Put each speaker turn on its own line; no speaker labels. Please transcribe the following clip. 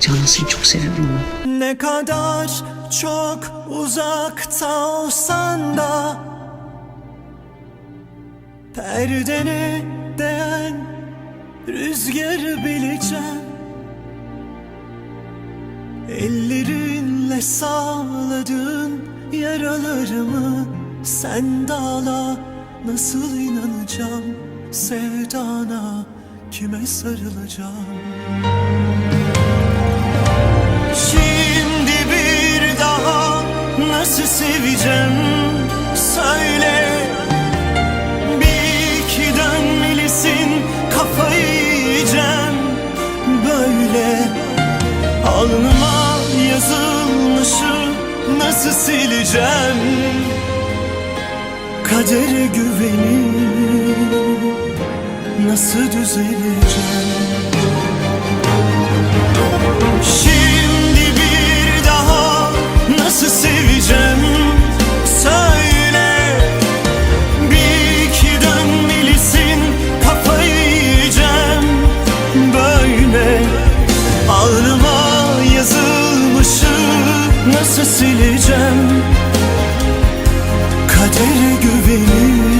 Canan çok seviyorum ben.
Ne kadar çok uzakta olsan da Perdene değen rüzgarı bileceğim. Ellerinle sağladığın yaralarımı Sen dağla nasıl inanacağım? Sevdana kime sarılacağım nasıl seveceğim söyle. Bir iki dönmelisin kafayı yiyeceğim. Böyle Alnıma yazılmışı nasıl sileceğim? Kadere güvenip nasıl düzeleceğim nasıl sileceğim? Kadere güvenip